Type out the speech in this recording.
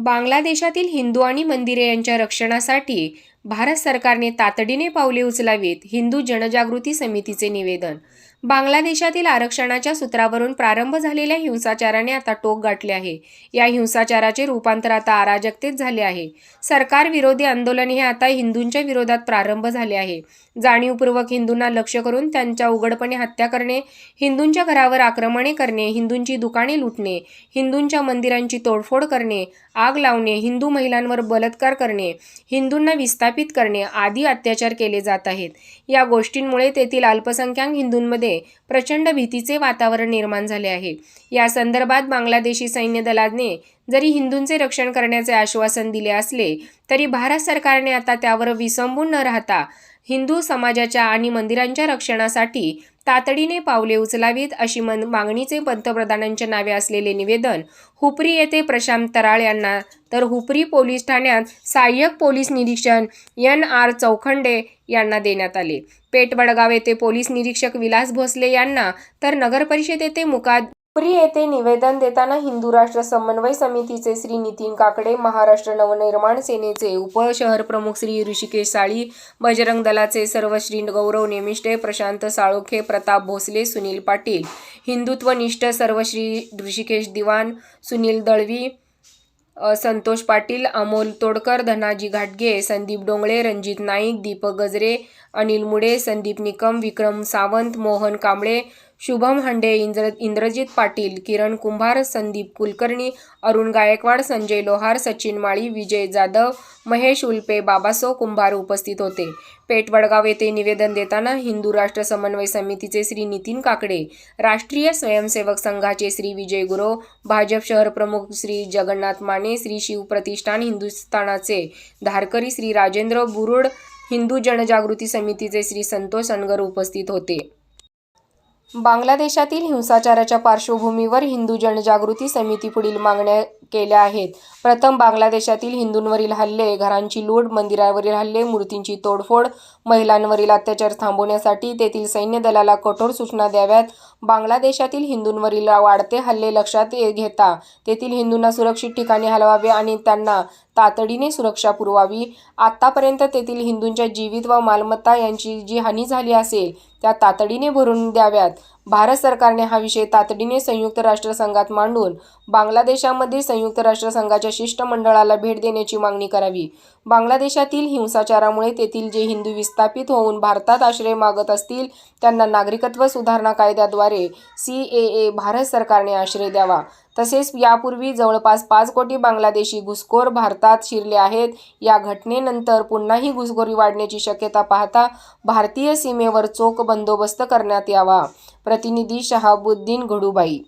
बांगलादेशातील हिंदू आणि मंदिरे यांच्या रक्षणासाठी भारत सरकारने तातडीने पावले उचलावीत हिंदू जनजागृती समितीचे निवेदन बांगलादेशातील आरक्षणाच्या सूत्रावरून प्रारंभ झालेल्या हिंसाचाराने आता टोक गाठले आहे. या हिंसाचाराचे रूपांतर आता अराजकतेत झाले आहे. सरकार विरोधी आंदोलन हे आता हिंदूंच्या विरोधात प्रारंभ झाले आहे. जाणीवपूर्वक हिंदूंना लक्ष करून त्यांच्या उघडपणे हत्या करणे हिंदूंच्या घरावर आक्रमणे करणे हिंदूंची दुकाने लुटणे हिंदूंच्या मंदिरांची तोडफोड करणे आग लावणे हिंदू महिलांवर बलात्कार करणे हिंदूंना विस्थापित करणे आदी अत्याचार केले जात आहेत. या गोष्टींमुळे तेथील अल्पसंख्याक हिंदूंमध्ये प्रचंड भीतीचे वातावरण निर्माण झाले आहे. या संदर्भात बांगलादेशी सैन्य दलाने जरी हिंदूंचे रक्षण करण्याचे आश्वासन दिले असले तरी भारत सरकारने आता त्यावर विसंबून न राहता हिंदू समाजाच्या आणि मंदिरांच्या रक्षणासाठी तातडीने पावले उचलावीत अशी मन मागणीचे पंतप्रधानांच्या नावे असलेले निवेदन हुपरी येथे प्रशांत तराळ यांना तर हुपरी पोलीस ठाण्यात सहाय्यक पोलीस निरीक्षण एन आर चौखंडे यांना देण्यात आले. पेठवडगाव येथे पोलीस निरीक्षक विलास भोसले यांना तर नगरपरिषद येथे मुकाद येथे निवेदन देताना हिंदू राष्ट्र समन्वय समितीचे श्री नितीन काकडे महाराष्ट्र नवनिर्माण सेनेचे उपशहर प्रमुख श्री ऋषिकेश साळी बजरंग दलाचे सर्व श्री गौरव नेमिष्टे प्रशांत साळोखे प्रताप भोसले सुनील पाटील हिंदुत्वनिष्ठ सर्व श्री ऋषिकेश दिवान सुनील दळवी संतोष पाटील अमोल तोडकर धनाजी घाटगे संदीप डोंगळे रणजित नाईक दीपक गजरे अनिल मुडे संदीप निकम विक्रम सावंत मोहन कांबळे शुभम हंडे इंद्र इंद्रजित पाटील किरण कुंभार संदीप कुलकर्णी अरुण गायकवाड संजय लोहार सचिन माळी विजय जाधव महेश उल्पे बाबासो कुंभार उपस्थित होते. पेटवडगाव येथे निवेदन देताना हिंदू राष्ट्र समन्वय समितीचे श्री नितीन काकडे राष्ट्रीय स्वयंसेवक संघाचे श्री विजय गुरो भाजप शहर प्रमुख श्री जगन्नाथ माने श्री शिव प्रतिष्ठान हिंदुस्थानाचे धारकरी श्री राजेंद्र बुरुड हिंदू जनजागृती समितीचे श्री संतोष अनगर उपस्थित होते. बांगलादेशातील हिंसाचाराच्या पार्श्वभूमीवर हिंदू जनजागृती समिती पुढील मागण्या केल्या आहेत. प्रथम बांगलादेशातील हिंदूंवरील हल्ले घरांची लूट मंदिरावरील हल्ले मूर्तींची तोडफोड महिलांवरील अत्याचार थांबवण्यासाठी तेथील सैन्य दलाला कठोर सूचना द्याव्यात. बांगलादेशातील हिंदूंवरील वाढते हल्ले लक्षात घेता तेथील हिंदूंना सुरक्षित ठिकाणी हलवावे आणि त्यांना तातडीने सुरक्षा पुरवावी. आतापर्यंत तेथील हिंदूंच्या जीवित व मालमत्ता यांची जी हानी झाली असेल त्या तातडीने भरून द्याव्यात. भारत सरकारने हा विषय तातडीने संयुक्त राष्ट्रसंघात मांडून बांगलादेशामध्ये संयुक्त राष्ट्रसंघाच्या शिष्टमंडळाला भेट देण्याची मागणी करावी. बांगलादेशातील हिंसाचारामुळे तेथील जे हिंदू विस्थापित होऊन भारतात आश्रय मागत असतील त्यांना नागरिकत्व सुधारणा कायद्याद्वारे सी ए ए भारत सरकारने आश्रय द्यावा. तसेच यापूर्वी जवळपास पाच कोटी बांगलादेशी घुसखोर भारतात शिरले आहेत. या घटनेनंतर पुन्हाही घुसखोरी वाढण्याची शक्यता पाहता भारतीय सीमेवर चोख बंदोबस्त करण्यात यावा. प्रतिनिधी शहाबुद्दीन घडूबाई